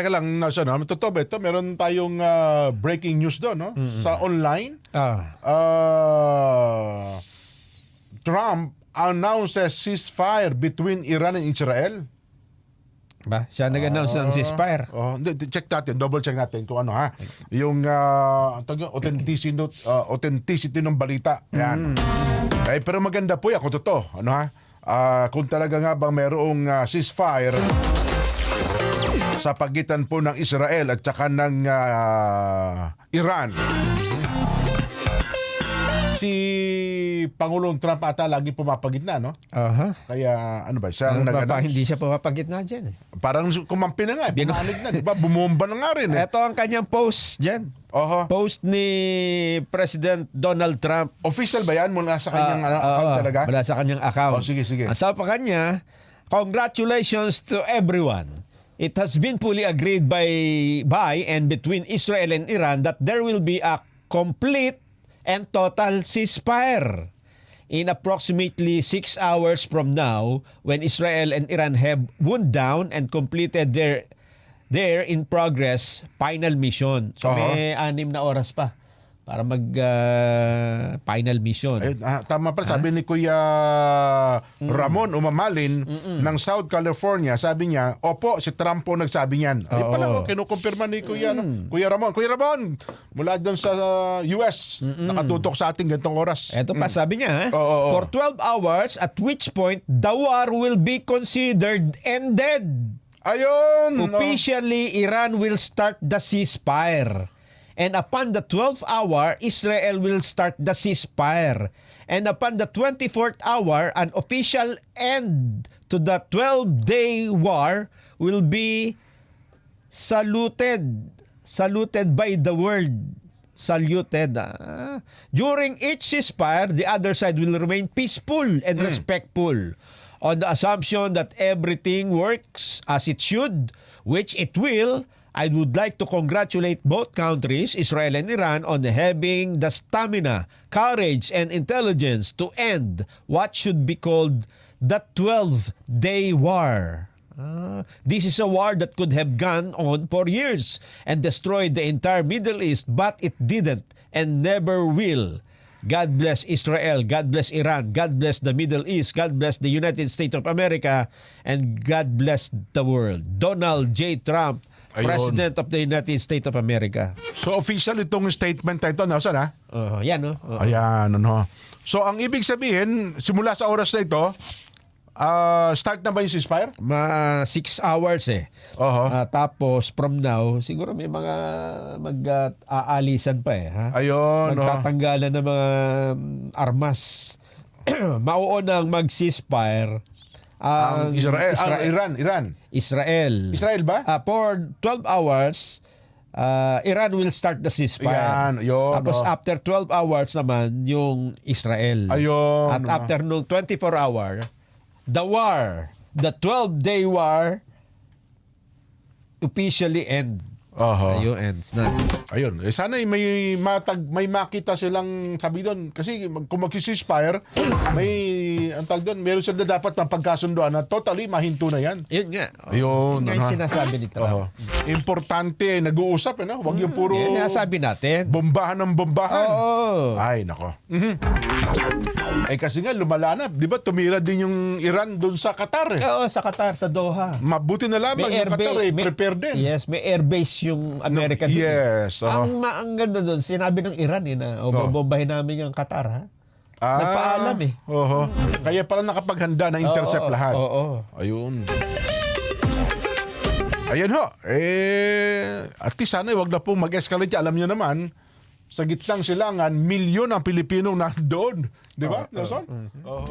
teka lang, nasa no? Totoo ba ito? Meron tayong ah, breaking news doon, no? Sa online. Ah, Uh, Trump announces ceasefire between Iran and Israel. ba? Siya nag-announce ng ceasefire. Oh, hindi, check natin, double check natin kung ano ha. Yung uh, authenticity, uh, authenticity ng balita. Yan. Eh, pero maganda po yan kung totoo. Ano ha? Ah, kung talaga nga bang merong ah, ceasefire sa pagitan po ng Israel at saka ng ah, Iran. Si Pangulong Trump ata lagi pumapagitna, no? Aha. Kaya ano ba, siya ang Ano nag hindi siya pumapagitna dyan. Eh. Parang kumampi na nga, eh. Pumalig na, di ba? Bumomba na nga rin eh. Ito ang kanyang post dyan. Oho. Post ni President Donald Trump. Official ba yan mula sa kanyang ano, account oo, talaga? Wala sa kanyang account. Oh, sige, sige. Ang sabi pa kanya, congratulations to everyone. It has been fully agreed by by and between Israel and Iran that there will be a complete and total ceasefire in approximately six hours from now when Israel and Iran have wound down and completed their their in progress final mission. So Aha. may anim na oras pa para mag ah, final mission. Ayun, ah, tama pa, sabi ni Kuya Ramon Umamalin ng South California, sabi niya, opo, si Trump po nagsabi niyan. Ayun pala, oh, kinukumpirma ni Kuya, no? Kuya Ramon. Kuya Ramon, mula doon sa uh, US, nakatutok sa ating gantong oras. Eto pa, sabi niya? Oo, oo, oo. for 12 hours, at which point, the war will be considered ended. Ayun! no? Officially, Iran will start the ceasefire. And upon the 12th hour, Israel will start the ceasefire. And upon the 24th hour, an official end to the 12-day war will be saluted. Saluted by the world. Saluted. ah. During each ceasefire, the other side will remain peaceful and respectful on the assumption that everything works as it should, which it will. I would like to congratulate both countries, Israel and Iran, on having the stamina, courage, and intelligence to end what should be called the 12-day war. Ah, this is a war that could have gone on for years and destroyed the entire Middle East, but it didn't and never will. God bless Israel, God bless Iran, God bless the Middle East, God bless the United States of America, and God bless the world. Donald J. Trump, Ayun. President of the United States of America. So official itong statement na ito, Nelson, ha? Oh, yan, no? Oh. Ayan, ano. So ang ibig sabihin, simula sa oras na ito, ah, start na ba yung ceasefire? Ma six hours eh. Oho. Ah, tapos from now, siguro may mga mag-aalisan pa eh. Ha? Ayun, oh. Magtatanggalan ng mga mm, armas. Mauunang mag-ceasefire Ang ang Israel, ang Israel. Iran, Iran. Israel. Israel ba? Ah, for 12 hours, ah, Iran will start the ceasefire. Yan, yun, Tapos oh. after 12 hours naman, yung Israel. Ayun. At oh. after nung 24 hour, the war, the 12-day war, officially end. Oho. Ayun, ends na. Ayun. Eh, sana may matag may makita silang sabi doon kasi mag- kung mag-ceasefire, may ang tag doon, meron sila dapat ng pagkasunduan na totally mahinto na yan. Yun nga. Oh, Ayun, Yun nga yung sinasabi ni Trump. Oho. Importante, nag-uusap, eh, no? Huwag yung puro Yan yung sinasabi natin. bombahan ng bombahan. Oo. Ay, nako. Mhm. Eh kasi nga lumala na, 'di ba? Tumira din yung Iran doon sa Qatar. Eh. Oo, sa Qatar, sa Doha. Mabuti na lamang yung Qatar eh, may- prepare din. Yes, may airbase yung America No, eh. yes, oo. Ang, ang ganda doon, sinabi ng Iran eh na, o Oo. bombahin namin yung Qatar ha. Ah, Nagpaalam eh. Oho. Kaya pala nakapaghanda na intercept Oo, lahat. Oo. Ayun. Ayan ho. Eh, at least sana wag na pong mag-escalate. Alam nyo naman, sa gitnang silangan, milyon ang Pilipinong nandoon. Di ba, Nelson? Oo.